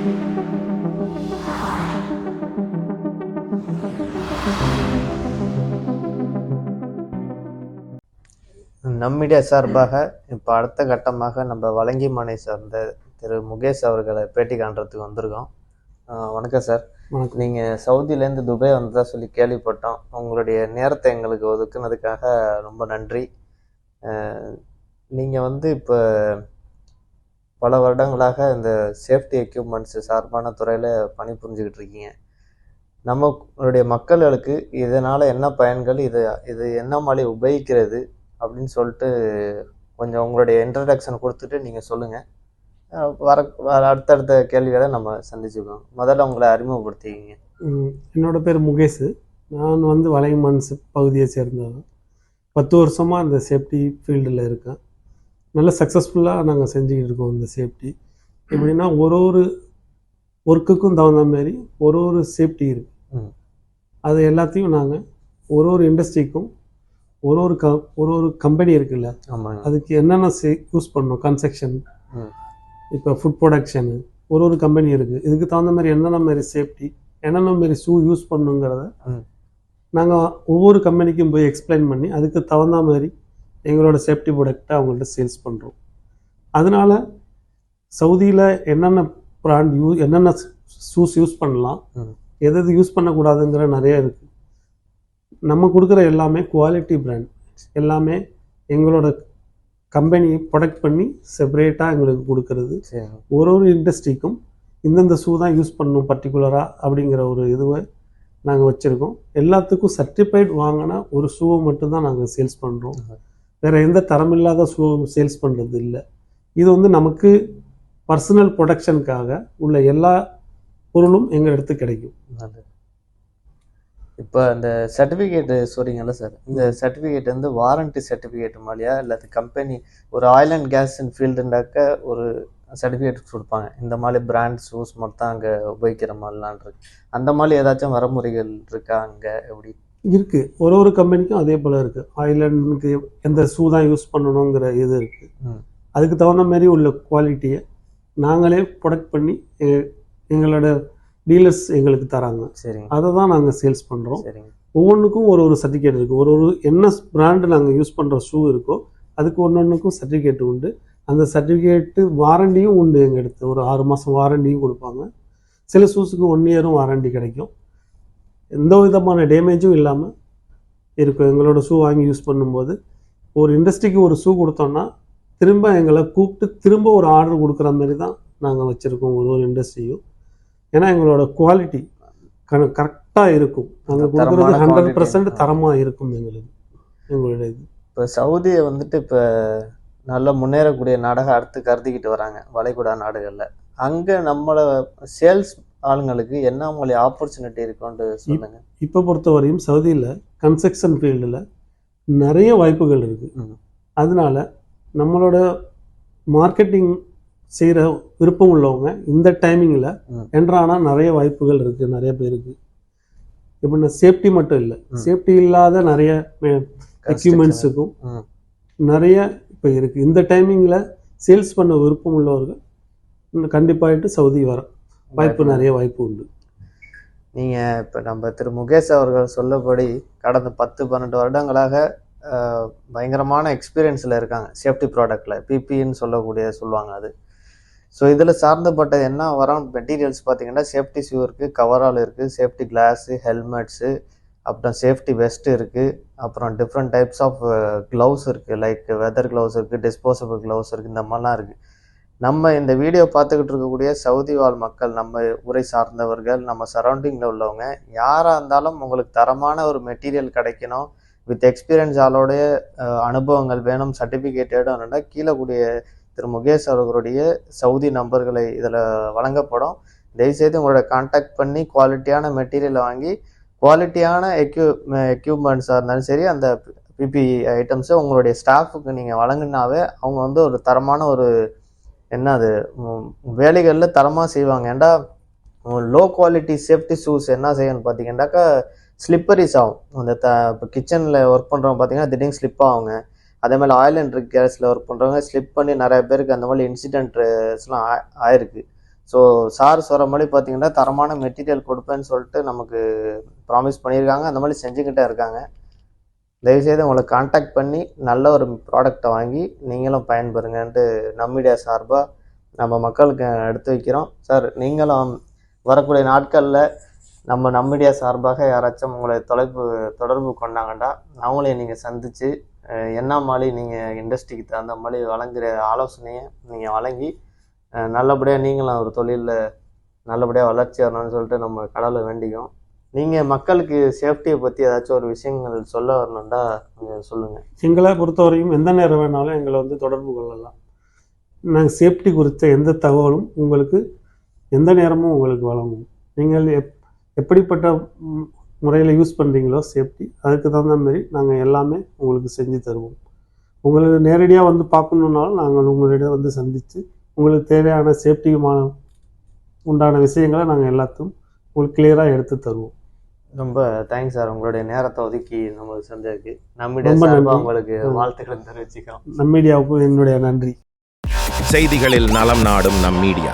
நம்மிடியா சார்பாக இப்போ அடுத்த கட்டமாக நம்ம வலங்கிமனை சார்ந்த திரு முகேஷ் அவர்களை பேட்டி காண்றதுக்கு வந்திருக்கோம். வணக்கம் சார். நீங்கள் சவுதியிலேருந்து துபாய் வந்ததா சொல்லி கேள்விப்பட்டோம். உங்களுடைய நேரத்தை எங்களுக்கு ஒதுக்குனதுக்காக ரொம்ப நன்றி. நீங்கள் வந்து இப்போ பல வருடங்களாக இந்த சேஃப்டி எக்யூப்மெண்ட்ஸ் சார்பான துறையில் பணிபுரிஞ்சுக்கிட்டு இருக்கீங்க. நம்மளுடைய மக்களுக்கு இதனால் என்ன பயன்கள் இது இது என்ன மாதிரி உபயோகிக்கிறது அப்படின்னு சொல்லிட்டு கொஞ்சம் உங்களுடைய இன்ட்ரடக்ஷன் கொடுத்துட்டு நீங்கள் சொல்லுங்கள் வர வர அடுத்தடுத்த கேள்விகளை நம்ம சந்திச்சுக்கோம் முதல்ல உங்களை அறிமுகப்படுத்திக்கிங்க. என்னோடய என்னோட பேர் முகேஷ். நான் வந்து வலைமன்ஸ் பகுதியை சேர்ந்தவன். பத்து வருஷமாக இந்த சேஃப்டி ஃபீல்டில் இருக்கேன். நல்ல சக்ஸஸ்ஃபுல்லாக நாங்கள் செஞ்சுக்கிட்டு இருக்கோம் இந்த சேஃப்டி எப்படின்னா ஒரு ஒரு ஒர்க்குக்கும் தகுந்த மாதிரி ஒரு ஒரு சேஃப்டி இருக்கு ம். அது எல்லாத்தையும் நாங்கள் ஒரு ஒரு இண்டஸ்ட்ரிக்கும் ஒரு ஒரு க ஒரு ஒரு கம்பெனி இருக்குல்ல அதுக்கு என்னென்ன யூஸ் பண்ணணும் கன்ஸ்ட்ரக்ஷன். இப்போ ஃபுட் ப்ரொடக்ஷனு ஒரு ஒரு கம்பெனி இருக்குது இதுக்கு தகுந்த மாதிரி என்னென்ன மாதிரி சேஃப்டி என்னென்ன மாதிரி ஷூ யூஸ் பண்ணுங்கிறத. நாங்கள் ஒவ்வொரு கம்பெனிக்கும் போய் எக்ஸ்பிளைன் பண்ணி அதுக்கு தகுந்த மாதிரி எங்களோட சேஃப்டி ப்ராடக்டை அவங்கள்ட்ட சேல்ஸ் பண்ணுறோம் அதனால சவுதியில் என்னென்ன ப்ராண்ட் யூ என்னென்ன ஷூஸ் யூஸ் பண்ணலாம். எது எது யூஸ் பண்ணக்கூடாதுங்கிற நிறைய இருக்குது நம்ம கொடுக்குற எல்லாமே குவாலிட்டி பிராண்ட் எல்லாமே எங்களோட கம்பெனி ப்ரொடக்ட் பண்ணி செப்பரேட்டாக எங்களுக்கு கொடுக்கறது. ஒரு ஒரு இண்டஸ்ட்ரிக்கும் இந்தந்த ஷூ தான் யூஸ் பண்ணணும் பர்டிகுலராக அப்படிங்கிற ஒரு இதுவை நாங்கள் வச்சுருக்கோம். எல்லாத்துக்கும் சர்டிஃபைட் வாங்கின ஒரு ஷூவை மட்டும்தான் நாங்கள் சேல்ஸ் பண்ணுறோம். வேறு எந்த தரமில்லாத ஷூ சேல்ஸ் பண்ணுறது இல்லை. இது வந்து நமக்கு பர்சனல் ப்ரொடக்ஷனுக்காக உள்ள எல்லா பொருளும் எங்கள் இடத்து கிடைக்கும். இப்போ அந்த சர்டிஃபிகேட் சொல்கிறீங்கல்ல சார் இந்த சர்டிஃபிகேட் வந்து வாரண்டி சர்டிஃபிகேட் மாதிரியா? இல்லாத கம்பெனி ஒரு ஆயில் அண்ட் கேஸ் ஃபீல்டுண்டாக்க ஒரு சர்டிஃபிகேட் கொடுப்பாங்க. இந்த மாதிரி பிராண்ட் ஷூஸ் மட்டும் அங்கே உபயோகிக்கிற மாதிரிலாம் இருக்கு. அந்த மாதிரி ஏதாச்சும் வரமுறைகள் இருக்கா அங்கே? எப்படி? இருக்குது ஒரு ஒரு கம்பெனிக்கும் அதே போல் இருக்குது ஆயிலண்டுக்கு எந்த ஷூ தான் யூஸ் பண்ணணுங்கிற இது இருக்குது. அதுக்கு தகுந்த மாதிரி உள்ள குவாலிட்டியை நாங்களே ப்ரொடக்ட் பண்ணி எங்களோட டீலர்ஸ் எங்களுக்கு தராங்க. சரிங்க. அதை தான் நாங்கள் சேல்ஸ் பண்ணுறோம் ஒவ்வொன்றுக்கும் ஒரு ஒரு சர்டிஃபிகேட் இருக்குது ஒரு ஒரு என்ன பிராண்டு நாங்கள் யூஸ் பண்ணுற ஷூ இருக்கோ அதுக்கு ஒன்று ஒன்றுக்கும் சர்டிஃபிகேட் உண்டு. அந்த சர்டிஃபிகேட்டு வாரண்டியும் உண்டு எங்கள் எடுத்து ஒரு ஆறு மாதம் வாரண்டியும் கொடுப்பாங்க. சில ஷூஸுக்கு ஒன் இயரும் வாரண்டி கிடைக்கும். எந்த விதமான டேமேஜும் இல்லாமல் இருக்கும் எங்களோட ஷூ வாங்கி யூஸ் பண்ணும்போது ஒரு இண்டஸ்ட்ரிக்கு ஒரு ஷூ கொடுத்தோம்னா திரும்ப எங்களை கூப்பிட்டு திரும்ப ஒரு ஆர்டர் கொடுக்குற மாதிரி தான் நாங்கள் வச்சுருக்கோம். ஒரு ஒரு இண்டஸ்ட்ரியும் ஏன்னா எங்களோட குவாலிட்டி கண கரெக்டாக இருக்கும். நாங்கள் கொடுக்குறது ஹண்ட்ரட். பர்சன்ட் தரமாக இருக்கும் எங்களுக்கு. எங்களோட இது. இப்போ சவுதியை வந்துட்டு இப்போ நல்ல முன்னேறக்கூடிய நாடாக அடுத்து கருதிக்கிட்டு வராங்க. வளைகுடா நாடுகளில். அங்கே நம்மளை சேல்ஸ் ஆளுங்களுக்கு என்ன மாதிரி ஆப்பர்ச்சுனிட்டி இருக்குன்னு சொல்லுங்க இப்போ பொறுத்தவரையும் சவுதியில் கன்ஸ்ட்ரக்ஷன் ஃபீல்டில் நிறைய வாய்ப்புகள் இருக்குது. அதனால நம்மளோட மார்க்கெட்டிங் செய்கிற விருப்பம் உள்ளவங்க இந்த டைமிங்கில் ம். என்ட்ரானா நிறைய வாய்ப்புகள் இருக்குது நிறைய பேருக்கு எப்படின்னா சேஃப்டி மட்டும் இல்லை. சேஃப்டி இல்லாத நிறைய எக்யூப்மெண்ட்ஸுக்கும். நிறைய இப்போ இருக்குது இந்த டைமிங்கில் சேல்ஸ் பண்ண விருப்பம் உள்ளவர்கள் இன்னும் கண்டிப்பாயிட்டு சவுதி வர வாய்ப்பு நிறைய வாய்ப்பு உண்டு. நீங்கள் இப்போ நம்ம திரு முகேஷ் அவர்கள் சொல்லபடி கடந்த பத்து பன்னெண்டு வருடங்களாக பயங்கரமான எக்ஸ்பீரியன்ஸில் இருக்காங்க. சேஃப்டி ப்ராடக்டில் பிபின்னு சொல்லக்கூடிய சொல்லுவாங்க அது. ஸோ இதில் சார்ந்தப்பட்ட என்ன வரோம் மெட்டீரியல்ஸ் பார்த்தீங்கன்னா சேஃப்டி ஷூ இருக்குது கவரால் இருக்குது சேஃப்டி கிளாஸு ஹெல்மெட்ஸு அப்புறம் சேஃப்டி வெஸ்ட் இருக்குது அப்புறம் டிஃப்ரெண்ட் டைப்ஸ் ஆஃப் க்ளவுஸ் இருக்குது லைக் வெதர் க்ளவுஸ் இருக்குது டிஸ்போசபிள் க்ளவுஸ் இருக்குது இந்த மாதிரிலாம் இருக்குது நம்ம இந்த வீடியோ பார்த்துக்கிட்டு இருக்கக்கூடிய சவுதி வாழ் மக்கள் நம்ம உரை சார்ந்தவர்கள் நம்ம சரௌண்டிங்கில் உள்ளவங்க யாராக இருந்தாலும் உங்களுக்கு தரமான ஒரு மெட்டீரியல் கிடைக்கணும். வித் எக்ஸ்பீரியன்ஸ் ஆளோடைய அனுபவங்கள் வேணும் சர்டிஃபிகேட் வேணும்னா கீழே கூடிய திரு. முகேஷ் அவர்களுடைய சவுதி நம்பர்களை இதில் வழங்கப்படும். தயவுசெய்து உங்களோட காண்டாக்ட் பண்ணி குவாலிட்டியான மெட்டீரியலை வாங்கி குவாலிட்டியான எக்யூ எக்யூப்மெண்ட்ஸாக இருந்தாலும் சரி அந்த பிபி ஐட்டம்ஸை உங்களுடைய ஸ்டாஃபுக்கு நீங்கள் வழங்கினாவே அவங்க வந்து ஒரு தரமான ஒரு என்ன அது? வேலைகளில் தரமாக செய்வாங்க. ஏன்டா லோ குவாலிட்டி சேஃப்டி ஷூஸ் என்ன செய்யணும்னு பார்த்தீங்கன்னாக்கா ஸ்லிப்பரிஸ் ஆகும். அந்த த இப்போ கிச்சனில் ஒர்க் பண்ணுறவங்க பார்த்தீங்கன்னா திடீர்னு ஸ்லிப் ஆகுங்க. அதே மாதிரி ஆயில் அண்ட் கேஸில் ஒர்க் பண்ணுறவங்க ஸ்லிப் பண்ணி நிறைய பேருக்கு அந்த மாதிரி இன்சிடென்ட்ஸ்லாம் ஆயிருக்கு. ஸோ சார் சொல்கிற மாதிரி பார்த்தீங்கன்னா தரமான மெட்டீரியல் கொடுப்பேன்னு சொல்லிட்டு நமக்கு ப்ராமிஸ் பண்ணியிருக்காங்க. அந்த மாதிரி செஞ்சுக்கிட்டே இருக்காங்க. தயவுசெய்து உங்களை காண்டாக்ட் பண்ணி நல்ல ஒரு ப்ராடக்டை வாங்கி நீங்களும் பயன்பெறுங்கன்ட்டு நம்மிடையா சார்பாக நம்ம மக்களுக்கு எடுத்து வைக்கிறோம். சார் நீங்களும் வரக்கூடிய நாட்களில் நம்ம நம்மிடையா சார்பாக யாராச்சும் உங்களை தொலைப்பு தொடர்பு கொண்டாங்கண்டா அவங்களையும் நீங்கள் சந்தித்து என்ன மாதிரி நீங்கள் இண்டஸ்ட்ரிக்கு தகுந்த மாதிரி வழங்குற ஆலோசனையை நீங்கள் வழங்கி நல்லபடியாக நீங்களும் ஒரு தொழிலில் நல்லபடியாக வளர்ச்சி வரணும்னு சொல்லிட்டு நம்ம கடவுளை வேண்டிக்கும் நீங்கள் மக்களுக்கு சேஃப்டியை பற்றி ஏதாச்சும் ஒரு விஷயங்கள் சொல்ல வரணும்டா கொஞ்சம் சொல்லுங்கள் எங்களை பொறுத்தவரையும் எந்த நேரம் வேணாலும் எங்களை வந்து தொடர்பு கொள்ளலாம். நாங்கள் சேஃப்டி குறித்த எந்த தகவலும் உங்களுக்கு எந்த நேரமும் உங்களுக்கு வழங்கும். நீங்கள் எப் எப்படிப்பட்ட முறையில் யூஸ் பண்ணுறீங்களோ சேஃப்டி அதுக்கு தகுந்த மாதிரி நாங்கள் எல்லாமே உங்களுக்கு செஞ்சு தருவோம். உங்களுக்கு நேரடியாக வந்து பார்க்கணுன்னாலும் நாங்கள் உங்களிடம் வந்து சந்தித்து உங்களுக்கு தேவையான சேஃப்டிக்குமான உண்டான விஷயங்களை நாங்கள் எல்லாத்தையும் உங்களுக்கு கிளியராக எடுத்து தருவோம். ரொம்ப தேங்க்ஸ் சார் உங்களுடைய நேரத்தை ஒதுக்கி நம்மளுக்கு செஞ்சதுக்கு நம்முடைய சார்பாக. உங்களுக்கு. வாழ்த்துக்களை தெரிவிச்சுக்கிறோம் நம் மீடியாவுக்கும் என்னுடைய நன்றி செய்திகளில் நலம் நாடும் நம் மீடியா